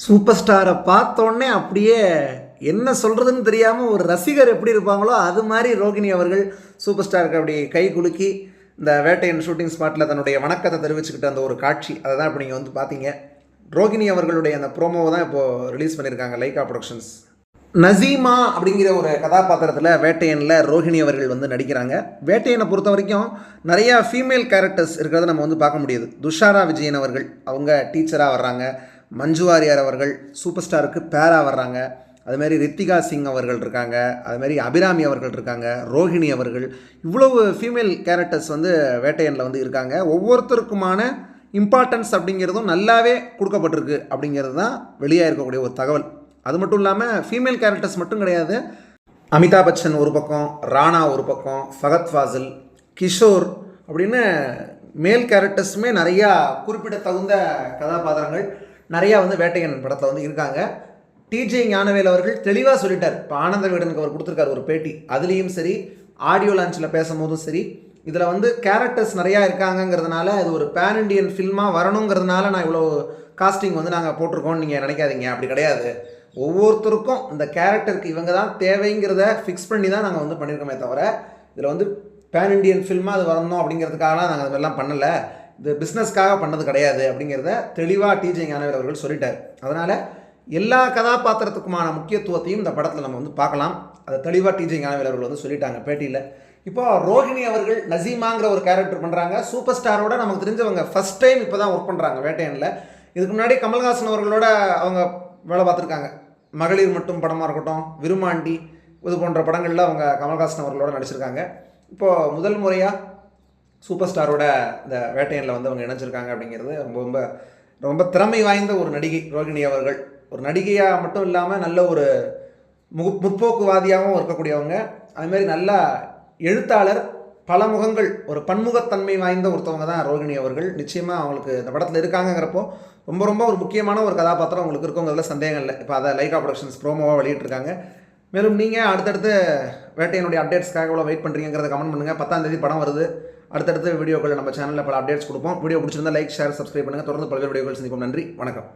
Super ஸ்டாரை பார்த்தோன்னே அப்படியே என்ன சொல்கிறதுன்னு தெரியாமல் ஒரு ரசிகர் எப்படி இருப்பாங்களோ அது மாதிரி ரோகிணி அவர்கள் சூப்பர் ஸ்டாருக்கு அப்படி கை குலுக்கி இந்த வேட்டையன் ஷூட்டிங் ஸ்பாட்டில் தன்னுடைய வணக்கத்தை தெரிவிச்சுக்கிட்ட அந்த ஒரு காட்சி. அதை தான் இப்போ நீங்கள் வந்து பார்த்தீங்க. ரோகிணி அவர்களுடைய அந்த ப்ரோமோவை தான் இப்போது ரிலீஸ் பண்ணியிருக்காங்க லைகா ப்ரொடக்ஷன்ஸ் நசீமா அப்படிங்கிற ஒரு கதாபாத்திரத்தில் வேட்டையனில் ரோஹிணி அவர்கள் வந்து நடிக்கிறாங்க. வேட்டையனை பொறுத்த வரைக்கும் நிறையா ஃபீமேல் கேரக்டர்ஸ் இருக்கிறத நம்ம வந்து பார்க்க முடியுது. துஷாரா விஜயன் அவர்கள் அவங்க டீச்சராக வர்றாங்க. மஞ்சு வாரியார் அவர்கள் சூப்பர் ஸ்டாருக்கு பேராக வர்றாங்க. அதுமாரி ரித்திகா சிங் அவர்கள் இருக்காங்க. அதுமாரி அபிராமி அவர்கள் இருக்காங்க. ரோஹிணி அவர்கள். இவ்வளவு ஃபீமேல் கேரக்டர்ஸ் வந்து வேட்டையனில் வந்து இருக்காங்க. ஒவ்வொருத்தருக்குமான இம்பார்ட்டன்ஸ் அப்படிங்கிறதும் நல்லாவே கொடுக்கப்பட்டிருக்கு அப்படிங்கிறது தான் வெளியாக இருக்கக்கூடிய ஒரு தகவல். அது மட்டும் இல்லாமல் ஃபீமேல் கேரக்டர்ஸ் மட்டும் கிடையாது. அமிதாப் பச்சன் ஒரு பக்கம் ராணா ஒரு பக்கம் ஃபகத் ஃபாசில் கிஷோர் அப்படின்னு மேல் கேரக்டர்ஸுமே நிறையா குறிப்பிடத்தகுந்த கதாபாத்திரங்கள். நிறையா வந்து வேட்டையன் படத்தில் வந்து இருக்காங்க. டிஜே ஞானவேல் அவர்கள் தெளிவாக சொல்லிட்டார். இப்போ ஆனந்த வீடனுக்கு அவர் கொடுத்துருக்காரு ஒரு பேட்டி. அதுலேயும் சரி ஆடியோ லான்ச்சில் பேசும்போதும் சரி இதில் வந்து கேரக்டர்ஸ் நிறையா இருக்காங்கங்கிறதுனால அது ஒரு பேன் இண்டியன் ஃபில்மாக வரணுங்கிறதுனால நான் இவ்வளோ காஸ்டிங் வந்து நாங்கள் போட்டிருக்கோம்னு நீங்கள் நினைக்காதீங்க. அப்படி கிடையாது. ஒவ்வொருத்தருக்கும் இந்த கேரக்டருக்கு இவங்க தான் தேவைங்கிறத ஃபிக்ஸ் பண்ணி தான் நாங்கள் வந்து பண்ணியிருக்கோமே தவிர இதில் வந்து பேன் இண்டியன் ஃபில்மாக அது வரணும் அப்படிங்கிறதுக்காகலாம் நாங்கள் அது மாதிரிலாம் பண்ணலை. இது பிஸ்னஸ்க்காக பண்ணது கிடையாது அப்படிங்கிறத தெளிவாக டிஜே ஞானவேல் அவர்கள் சொல்லிட்டார். அதனால் எல்லா கதாபாத்திரத்துக்குமான முக்கியத்துவத்தையும் இந்த படத்தில் நம்ம வந்து பார்க்கலாம். அதை தெளிவாக டிஜே ஞானவேல் அவர்கள் வந்து சொல்லிட்டாங்க பேட்டியில். இப்போ ரோஹிணி அவர்கள் நசீமாங்கிற ஒரு கேரக்டர் பண்ணுறாங்க சூப்பர் ஸ்டாரோட நமக்கு தெரிஞ்சவங்க ஃபஸ்ட் டைம் இப்போ தான் ஒர்க் பண்ணுறாங்க வேட்டையனில். இதுக்கு முன்னாடி கமல்ஹாசன் அவர்களோட அவங்க வேலை பார்த்துருக்காங்க. மகளிர் மட்டும் படமாக இருக்கட்டும் விருமாண்டி இது போன்ற படங்களில் அவங்க கமல்ஹாசன் அவர்களோட நடிச்சிருக்காங்க. இப்போது முதல் முறையாக சூப்பர் ஸ்டாரோட இந்த வேட்டையனில் வந்து அவங்க இணைஞ்சிருக்காங்க அப்படிங்கிறது ரொம்ப ரொம்ப ரொம்ப திறமை வாய்ந்த ஒரு நடிகை ரோகிணி அவர்கள். ஒரு நடிகையாக மட்டும் இல்லாமல் நல்ல ஒரு மு முற்போக்குவாதியாகவும் இருக்கக்கூடியவங்க. அதுமாரி நல்ல எழுத்தாளர் பல முகங்கள் ஒரு பன்முகத்தன்மை வாய்ந்த ஒருத்தவங்க தான் ரோகிணி அவர்கள். நிச்சயமாக அவங்களுக்கு இந்த படத்தில் இருக்காங்கங்கிறப்போ ரொம்ப ரொம்ப ஒரு முக்கியமான ஒரு கதாபாத்திரம் அவங்களுக்கு இருக்குங்கிறதுல சந்தேகம் இல்லை. இப்போ அதை லைகா ப்ரொடக்ஷன்ஸ் ப்ரோமோவாக வெளியிட்டிருக்காங்க. மேலும் நீங்கள் அடுத்தடுத்து வேட்டையினுடைய அப்டேட்ஸ்க்காக எவ்வளோ வெயிட் பண்ணுறீங்கிறத கமெண்ட் பண்ணுங்கள் பத்தாம் தேதி படம் வருது. அடுத்தடுத்த வீடியோக்கள் நம்ம சேனலில் பல அப்டேட்ஸ் கொடுப்போம். வீடியோ பிடிச்சிருந்தா லைக் ஷேர் சப்ஸ்கிரைப் பண்ணுங்கள் தொடர்ந்து பல்வேறு வீடியோக்கள் சந்திப்போம். நன்றி. வணக்கம்.